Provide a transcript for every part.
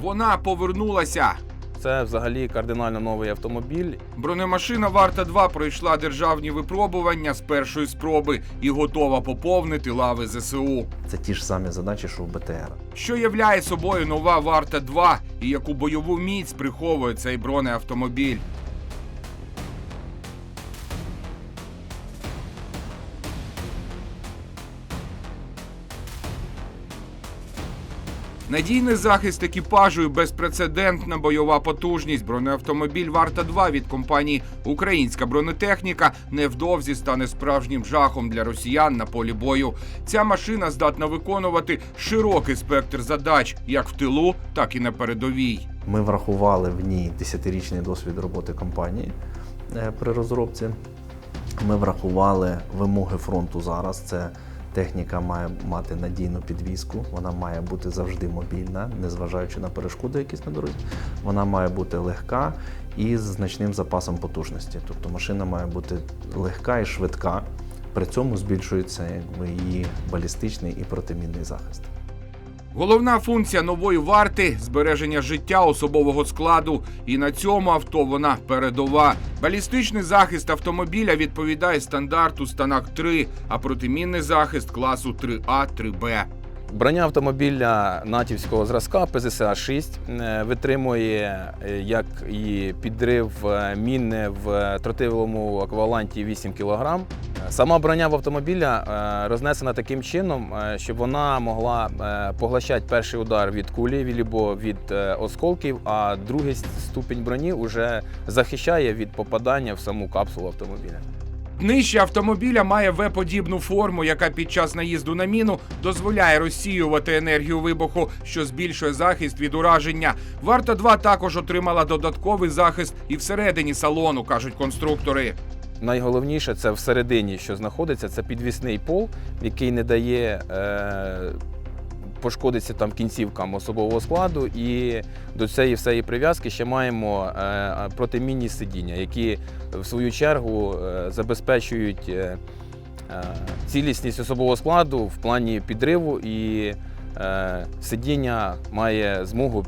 Вона повернулася. Це взагалі кардинально новий автомобіль. Бронемашина Варта 2 пройшла державні випробування з першої спроби і готова поповнити лави ЗСУ. Це ті ж самі задачі, що у БТР. Що являє собою нова Варта 2 і яку бойову міць приховує цей бронеавтомобіль? Надійний захист екіпажу і безпрецедентна бойова потужність. Бронеавтомобіль Варта 2 від компанії Українська бронетехніка невдовзі стане справжнім жахом для росіян на полі бою. Ця машина здатна виконувати широкий спектр задач як в тилу, так і на передовій. Ми врахували в ній 10-річний досвід роботи компанії е, при розробці. Ми врахували вимоги фронту зараз. Це техніка має мати надійну підвізку, вона має бути завжди мобільна, незважаючи на перешкоди, якісь на дорозі. Вона має бути легка і з значним запасом потужності. Тобто машина має бути легка і швидка. При цьому збільшується якби, її балістичний і протимінний захист. Головна функція нової варти збереження життя особового складу. І на цьому авто вона передова. Балістичний захист автомобіля відповідає стандарту станак 3, а протимінний захист класу 3А 3Б. Броня автомобіля натівського зразка ПЗСА 6 е, витримує е, як і підрив е, міни в тротиловому акваланті 8 кг. Сама броня в автомобіля рознесена таким чином, щоб вона могла поглощати перший удар від кулі або від осколків, а другий ступінь броні вже захищає від попадання в саму капсулу автомобіля. Днище автомобіля має В-подібну форму, яка під час наїзду на міну дозволяє розсіювати енергію вибуху, що збільшує захист від ураження. Варта 2 також отримала додатковий захист і всередині салону, кажуть конструктори. Найголовніше це всередині, що знаходиться, це підвісний пол, який не дає е, пошкодитися там кінцівкам особового складу. І до цієї всієї прив'язки ще маємо е, протимінні сидіння, які в свою чергу е, забезпечують е, цілісність особового складу в плані підриву і. Сидіння має змогу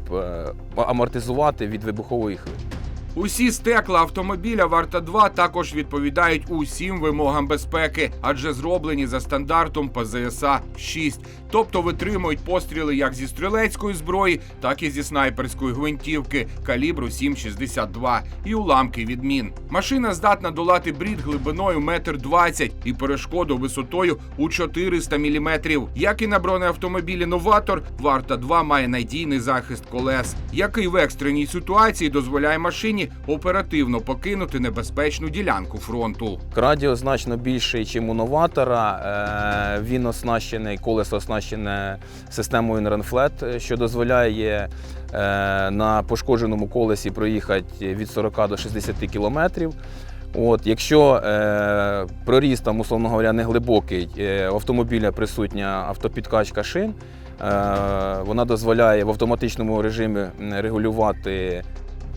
амортизувати від вибухової хвилі. Усі стекла автомобіля Варта 2 також відповідають усім вимогам безпеки, адже зроблені за стандартом ПЗСА 6, тобто витримують постріли як зі стрілецької зброї, так і зі снайперської гвинтівки калібру 7,62 і уламки від мін. Машина здатна долати брід глибиною 1,20 м і перешкоду висотою у 400 мм. Як і на бронеавтомобілі Новатор, Варта 2 має надійний захист колес, який в екстреній ситуації дозволяє машині оперативно покинути небезпечну ділянку фронту. Радіо значно більший, ніж у новатора. Е, Він оснащений, колесо оснащене системою Nranflat, що дозволяє е, на пошкодженому колесі проїхати від 40 до 60 кілометрів. От, якщо е, проріз там, условно говоря, не глибокий, е, у автомобіля присутня автопідкачка шин, е, вона дозволяє в автоматичному режимі регулювати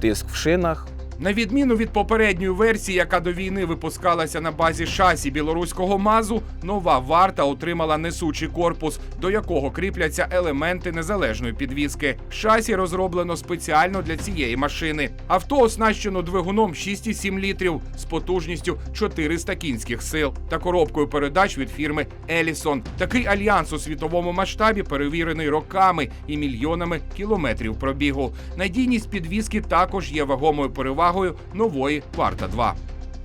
тиск в шинах, На відміну від попередньої версії, яка до війни випускалася на базі шасі білоруського МАЗу, нова варта отримала несучий корпус, до якого кріпляться елементи незалежної підвіски. Шасі розроблено спеціально для цієї машини. Авто оснащено двигуном 6,7 літрів з потужністю 400 кінських сил та коробкою передач від фірми Елісон. Такий альянс у світовому масштабі перевірений роками і мільйонами кілометрів пробігу. Надійність підвіски також є вагомою перевагою нової Варта 2.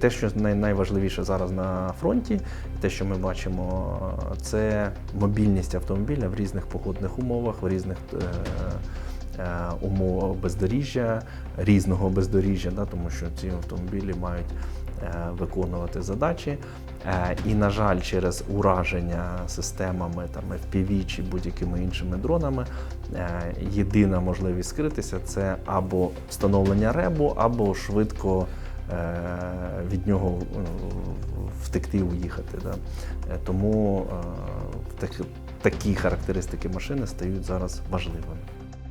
Те, що найважливіше зараз на фронті, те, що ми бачимо, це мобільність автомобіля в різних погодних умовах, в різних е, е, бездоріжжя, різного бездоріжжя, да, тому що ці автомобілі мають е, виконувати задачі. Е, і, на жаль, через ураження системами там, FPV чи будь-якими іншими дронами, єдина можливість скритися це або встановлення ребу, або швидко від нього втекти, уїхати. Да? Тому так, такі характеристики машини стають зараз важливими.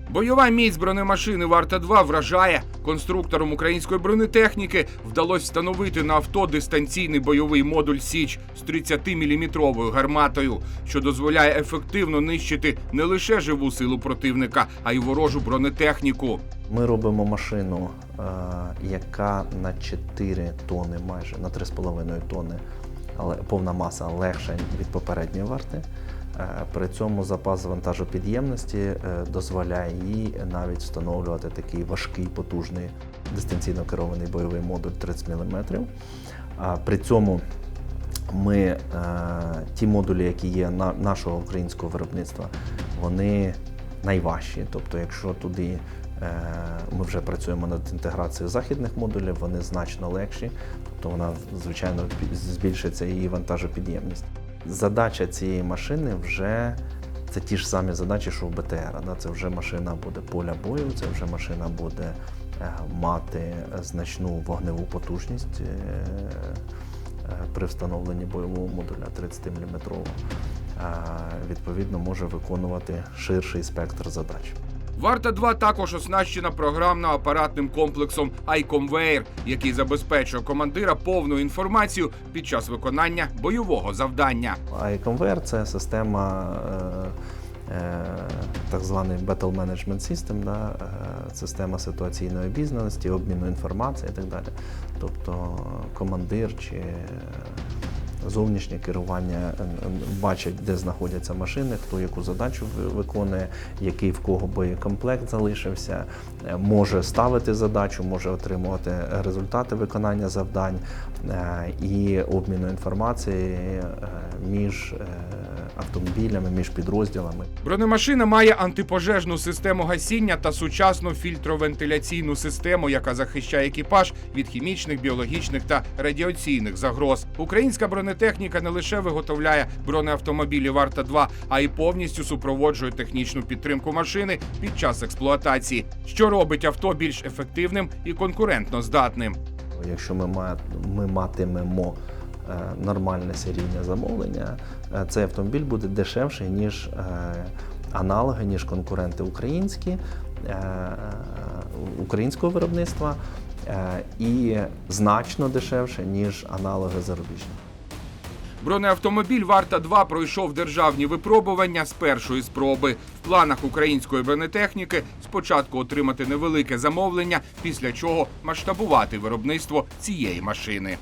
Бойова міць бронемашини Варта 2 вражає. Конструкторам української бронетехніки вдалося встановити на авто дистанційний бойовий модуль Січ з 30-мм гарматою, що дозволяє ефективно нищити не лише живу силу противника, а й ворожу бронетехніку. Ми робимо машину, е, яка на 4 тони, майже на 3,5 тони, але повна маса легша від попередньої варти. Е, При цьому запас вантажопідємності е, дозволяє їй навіть встановлювати такий важкий, потужний дистанційно керований бойовий модуль 30 мм. При цьому ми е, ті модулі, які є на нашого українського виробництва, вони найважчі. Тобто, якщо туди ми вже працюємо над інтеграцією західних модулів, вони значно легші, тобто вона, звичайно, збільшиться її вантажопідємність. Задача цієї машини вже це ті ж самі задачі, що в БТР. Да? Це вже машина буде поля бою, це вже машина буде е, мати значну вогневу потужність. е, е, При встановленні бойового модуля 30-мм відповідно може виконувати ширший спектр задач. Варта 2 також оснащена програмно-апаратним комплексом iConveyor, який забезпечує командира повну інформацію під час виконання бойового завдання. iConver – це система, е, е, так званий Battle Management System, да, е, система ситуаційної обізнаності, обміну інформації і так далі. Тобто командир чи зовнішнє керування е, е, бачать, де знаходяться машини, хто яку задачу виконує, який в кого боєкомплект залишився, е, може ставити задачу, може отримувати результати виконання завдань і обміну інформації між автомобілями, між підрозділами. Бронемашина має антипожежну систему гасіння та сучасну фільтровентиляційну систему, яка захищає екіпаж від хімічних, біологічних та радіаційних загроз. Українська бронетехніка не лише виготовляє бронеавтомобілі Варта 2 а й повністю супроводжує технічну підтримку машини під час експлуатації, що робить авто більш ефективним і конкурентно здатним. Якщо ми, ма- ми матимемо нормальне серійне замовлення, е, цей автомобіль буде дешевший, ніж е, аналоги, ніж конкуренти українські, е, українського виробництва е, і значно дешевше, ніж аналоги зарубіжні. Бронеавтомобіль Варта 2 пройшов державні випробування з першої спроби. В планах української бронетехніки спочатку отримати невелике замовлення, після чого масштабувати виробництво цієї машини.